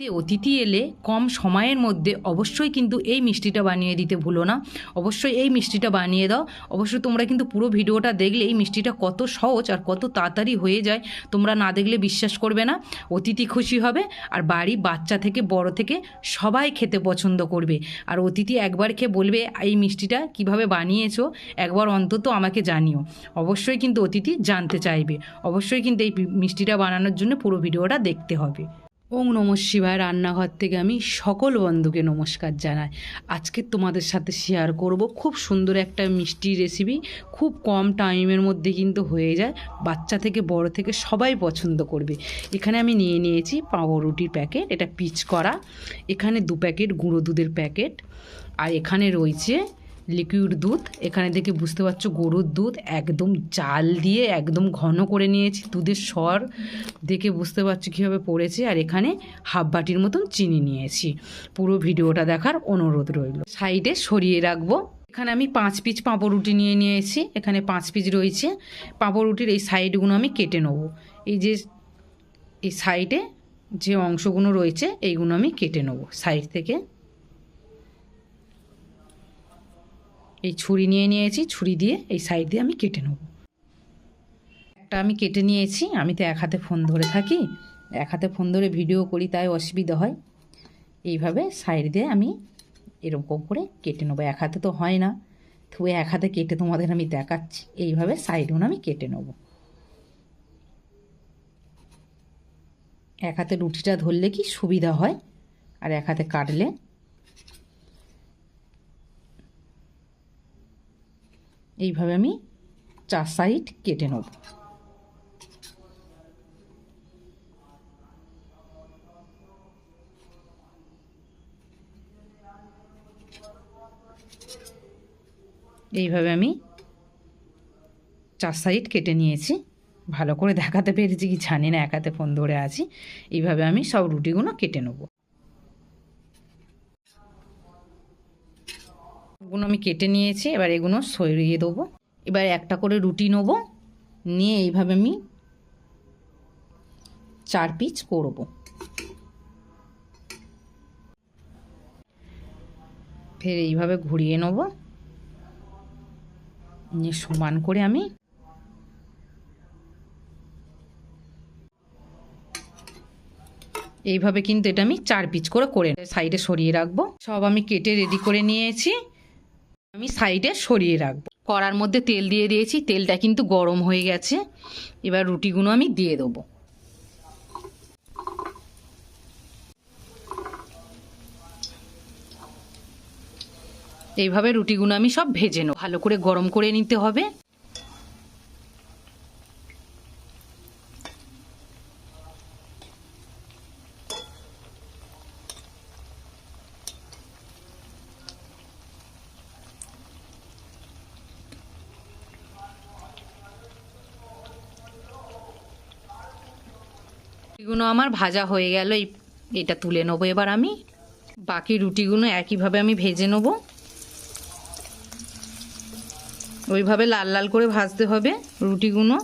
তে অতিথি এলে কম সময়ের মধ্যে অবশ্যই কিন্তু এই মিষ্টিটা বানিয়ে দিতে ভুলো না। অবশ্যই এই মিষ্টিটা বানিয়ে দাও। অবশ্যই তোমরা কিন্তু পুরো ভিডিওটা দেখলে এই মিষ্টিটা কত সহজ আর কত তাড়াতাড়ি হয়ে যায়। তোমরা না দেখলে বিশ্বাস করবে না। অতিথি খুশি হবে আর বাড়ি বাচ্চা থেকে বড় থেকে সবাই খেতে পছন্দ করবে। আর অতিথি একবার খেয়ে বলবে, এই মিষ্টিটা কীভাবে বানিয়েছো? একবার অন্তত আমাকে জানিও। অবশ্যই কিন্তু অতিথি জানতে চাইবে। অবশ্যই কিন্তু এই মিষ্টিটা বানানোর জন্য পুরো ভিডিওটা দেখতে হবে। ওং নম শিবায় রান্নাঘর থেকে আমি সকল বন্ধুকে নমস্কার জানাই। আজকে তোমাদের সাথে শেয়ার করব খুব সুন্দর একটা মিষ্টি রেসিপি খুব কম টাইমের মধ্যে কিন্তু হয়ে যায়, বাচ্চা থেকে বড় থেকে সবাই পছন্দ করবে। এখানে আমি নিয়ে নিয়েছি পাউরুটির প্যাকেট এটা পিচ করা। এখানে দু প্যাকেট গুঁড়ো দুধের প্যাকেট আর এখানে রয়েছে লিকুইড দুধ, এখানে দেখে বুঝতে পারছ গরুর দুধ একদম জাল দিয়ে একদম ঘন করে নিয়েছি, দুধের স্বর দেখে বুঝতে পারছ কীভাবে পড়েছে, আর এখানে হাফ বাটির মতন চিনি নিয়েছি। পুরো ভিডিওটা দেখার অনুরোধ রইল। সাইডে সরিয়ে রাখব। এখানে আমি পাঁচ পিস পাঁপড় রুটি নিয়ে নিয়েছি, এখানে পাঁচ পিস রয়েছে। পাঁপড় রুটির এই সাইডগুলো আমি কেটে নেব। এই যে, এই সাইডে যে অংশগুলো রয়েছে, এইগুলো আমি কেটে নেব সাইড থেকে। এই ছুরি নিয়ে নিয়েছি, ছুরি দিয়ে এই সাইড দিয়ে আমি কেটে নেব। একটা আমি কেটে নিয়েছি, আমি তো এক হাতে ফোন ধরে থাকি, এক হাতে ফোন ধরে ভিডিও করি তাই অসুবিধা হয়। এইভাবে সাইড দিয়ে আমি এরকম করে কেটে নেব, এক হাতে তো হয় না। তো এক হাতে কেটে তোমাদের আমি দেখাচ্ছি, এইভাবে সাইডগুলো আমি কেটে নেব। এক হাতে রুটিটা ধরলে কি সুবিধা হয়, আর এক হাতে কাটলে এইভাবে আমি চার সাইড কেটে নেব। এইভাবে আমি চার সাইড কেটে নিয়েছি। ভালো করে দেখাতে পেরেছি কি জানি না, একাতে ফোন ধরে আছি। এইভাবে আমি সব রুটিগুলো কেটে নেব। এগুলো আমি কেটে নিয়েছি, এবার এগুলো সরিয়ে দেবো। এবার একটা করে রুটি নেব, নিয়ে এইভাবে আমি চার পিচ করব। ফের এইভাবে ঘুরিয়ে নেব। নিয়ে সমান করে আমি এইভাবে কিন্তু এটা আমি চার পিচ করে করে সাইডে সরিয়ে রাখব। সব আমি কেটে রেডি করে নিয়েছি। আমি সাইডে সরিয়ে রাখব। কড়ার মধ্যে তেল দিয়ে দিয়েছি, তেলটা কিন্তু গরম হয়ে গেছে। এবার রুটিগুলো আমি দিয়ে দেবো। এইভাবে রুটিগুলো আমি সব ভেজে নেব। ভালো করে গরম করে নিতে হবে। রুটিগুলো আমার ভাজা হয়ে গেল, এই এটা তুলে নেব। এবার আমি বাকি রুটিগুলো একইভাবে আমি ভেজে নেব। ওইভাবে লাল লাল করে ভাজতে হবে রুটিগুলো।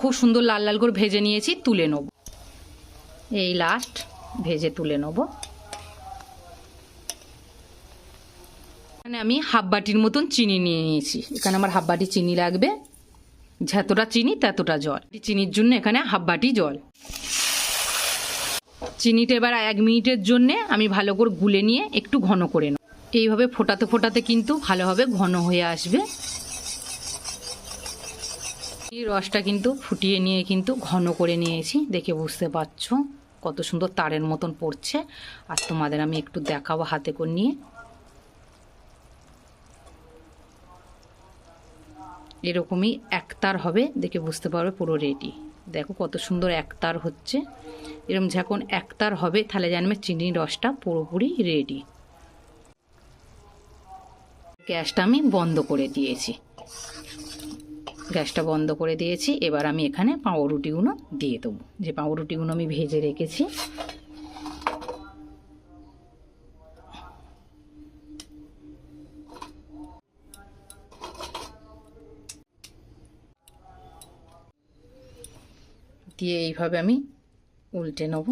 খুব সুন্দর লাল লাল করে ভেজে নিয়েছি, তুলে নেব। এই লাস্ট ভেজে তুলে নেব। এখানে আমি হাফ বাটির মতন চিনি নিয়ে নিয়েছি। এখানে আমার হাফ বাটি চিনি লাগবে। যতটা চিনি, ততটা জল। চিনির জন্য এখানে হাফ বাটি জল। চিনিটা এবার এক মিনিটের জন্যে আমি ভালো করে গুলে নিয়ে একটু ঘন করে নেব। এইভাবে ফোটাতে ফোটাতে কিন্তু ভালোভাবে ঘন হয়ে আসবে। এই রসটা কিন্তু ফুটিয়ে নিয়ে কিন্তু ঘন করে নিয়েছি। দেখে বুঝতে পারছ কত সুন্দর তারের মতন পড়ছে। আর তোমাদের আমি একটু দেখাবো হাতে করে নিয়ে। এরকমই একতার হবে, দেখে বুঝতে পারবে পুরো রেডি। দেখো কত সুন্দর একতার হচ্ছে। এরকম যখন একতার হবে, তাহলে জানবে চিনির রসটা পুরোপুরি রেডি। গ্যাসটা আমি বন্ধ করে দিয়েছি। গ্যাসটা বন্ধ করে দিয়েছি। এবার আমি এখানে পাউরুটিগুলো দিয়ে দেবো। যে পাউরুটিগুলো আমি ভেজে রেখেছি দিয়ে এইভাবে আমি উল্টে নেব।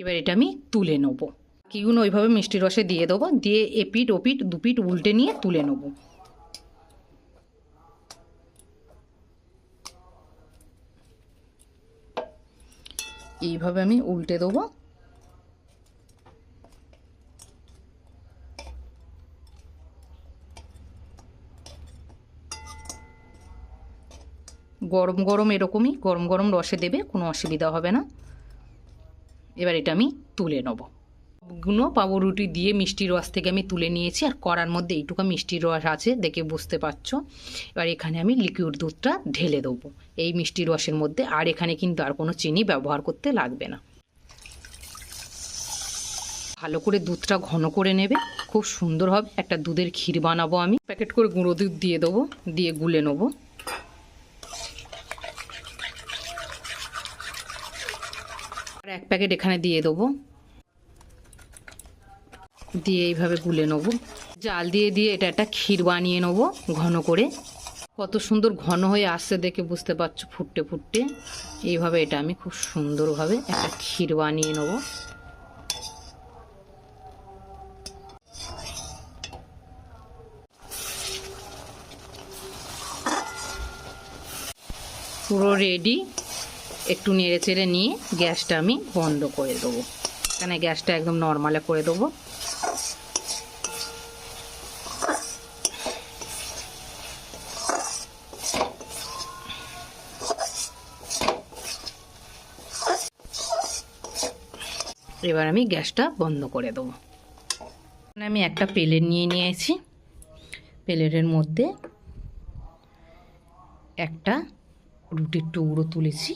এবার এটা আমি তুলে নেব। কিগুলো ওইভাবে মিষ্টি রসে দিয়ে দেবো। দিয়ে এপিট ওপিট দুপিট উল্টে নিয়ে তুলে নেব। এইভাবে আমি উল্টে দেবো। গরম গরম এরকমই, গরম গরম রসে দেবে, কোনো অসুবিধা হবে না। এবার এটা আমি তুলে নেব। গুলো পাউরুটি দিয়ে মিষ্টির রস থেকে আমি তুলে নিয়েছি, আর কড়ার মধ্যে এইটুকু মিষ্টির রস আছে, দেখে বুঝতে পারছ। এবার এখানে আমি লিকুইড দুধটা ঢেলে দেবো। এই মিষ্টি রসের মধ্যে, আর এখানে কিন্তু আর কোনো চিনি ব্যবহার করতে লাগবে না। ভালো করে দুধটা ঘন করে নেবে, খুব সুন্দর হবে। একটা দুধের ক্ষীর বানাবো আমি। প্যাকেট করে গুঁড়ো দুধ দিয়ে দেবো, দিয়ে গুলে নেব আর এক প্যাকেট এখানে দিয়ে দেবো। দিয়ে এইভাবে গুলে নেব। জাল দিয়ে দিয়ে এটা একটা ক্ষীর বানিয়ে নেব ঘন করে। কত সুন্দর ঘন হয়ে আসছে দেখে বুঝতে পারছ ফুটতে ফুটতে। এইভাবে এটা আমি খুব সুন্দরভাবে একটা ক্ষীর বানিয়ে নেব। পুরো রেডি একটু নেড়ে চেড়ে নিয়ে গ্যাসটা আমি বন্ধ করে দেবো। এখানে গ্যাসটা একদম নর্মালে করে দেবো। এবার আমি গ্যাসটা বন্ধ করে দেবো। আমি একটা প্লেট নিয়ে নিয়েছি। প্লেটের মধ্যে একটা রুটির টুকরো তুলেছি।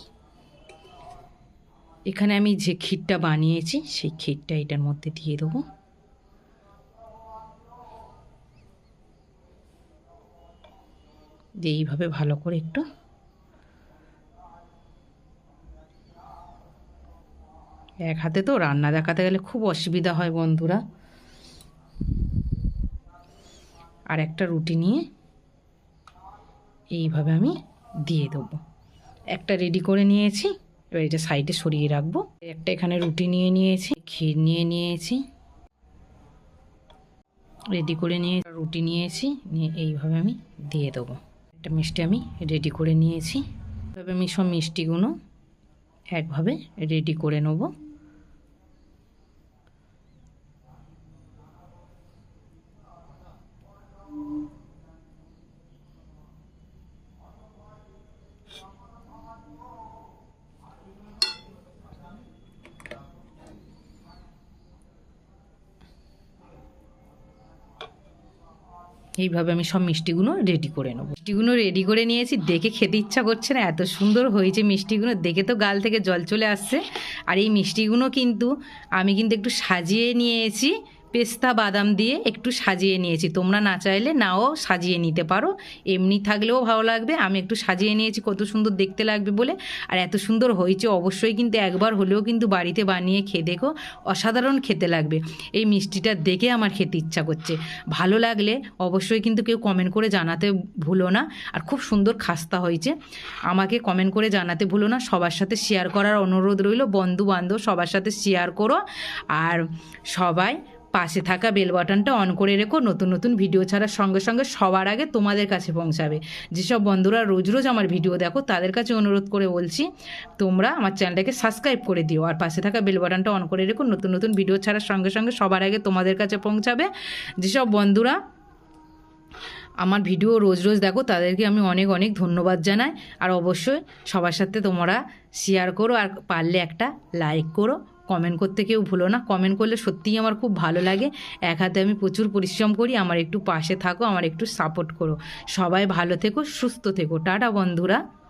এখানে আমি যে ক্ষীরটা বানিয়েছি, সেই ক্ষীরটা এটার মধ্যে দিয়ে দেবো। দিয়ে এইভাবে ভালো করে একটু এক হাতে তো রান্না দেখাতে গেলে খুব অসুবিধা হয় বন্ধুরা। আর একটা রুটি নিয়ে এইভাবে আমি দিয়ে দেবো। একটা রেডি করে নিয়েছি। এবার এটা সাইডে সরিয়ে রাখব। একটা এখানে রুটি নিয়ে নিয়েছি, ক্ষীর নিয়ে নিয়েছি। রেডি করে নিয়ে রুটি নিয়েছি, নিয়ে এইভাবে আমি দিয়ে দেবো। একটা মিষ্টি আমি রেডি করে নিয়েছি। এভাবে আমি সব মিষ্টিগুলো একভাবে রেডি করে নেব। এইভাবে আমি সব মিষ্টিগুলো রেডি করে নেব। মিষ্টিগুলো রেডি করে নিয়েছি, দেখে খেতে ইচ্ছা করছে না, এত সুন্দর হয়েছে মিষ্টিগুলো, দেখে তো গাল থেকে জল চলে আসছে। আর এই মিষ্টিগুলো কিন্তু আমি কিন্তু একটু সাজিয়ে নিয়েছি পেস্তা বাদাম দিয়ে একটু সাজিয়ে নিয়েছি। তোমরা না চাইলে নাও সাজিয়ে নিতে পারো। এমনি থাকলেও ভালো লাগবে। আমি একটু সাজিয়ে নিয়েছি, কত সুন্দর দেখতে লাগবে বলে। আর এত সুন্দর হয়েছে, অবশ্যই কিন্তু একবার হলেও কিন্তু বাড়িতে বানিয়ে খেয়ে দেখো, অসাধারণ খেতে লাগবে। এই মিষ্টিটা দেখে আমার খেতে ইচ্ছা করছে। ভালো লাগলে অবশ্যই কিন্তু কেউ কমেন্ট করে জানাতে ভুলো না। আর খুব সুন্দর খাস্তা হয়েছে। আমাকে কমেন্ট করে জানাতে ভুলো না। সবার সাথে শেয়ার করার অনুরোধ রইল। বন্ধু বান্ধব সবার সাথে শেয়ার করো। আর সবাই পাশে থাকা বেল বাটনটা অন করে রেখো, নতুন নতুন ভিডিও ছাড়ার সঙ্গে সঙ্গে সবার আগে তোমাদের কাছে পৌঁছাবে। যেসব বন্ধুরা রোজ রোজ আমার ভিডিও দেখো, তাদের কাছে অনুরোধ করে বলছি, তোমরা আমার চ্যানেলটাকে সাবস্ক্রাইব করে দিও। আর পাশে থাকা বেল বাটনটা অন করে রেখো, নতুন নতুন ভিডিও ছাড়ার সঙ্গে সঙ্গে সবার আগে তোমাদের কাছে পৌঁছাবে। যেসব বন্ধুরা আমার ভিডিও রোজ রোজ দেখো, তাদেরকে আমি অনেক অনেক ধন্যবাদ জানাই। আর অবশ্যই সবার সাথে তোমরা শেয়ার করো, আর পারলে একটা লাইক করো। কমেন্ট করতে কেউ ভুলো না। কমেন্ট করলে সত্যিই আমার খুব ভালো লাগে। এক হাতে আমি প্রচুর পরিশ্রম করি, আমার একটু পাশে থাকো, আমার একটু সাপোর্ট করো। সবাই ভালো থেকো, সুস্থ থেকো। টাটা বন্ধুরা।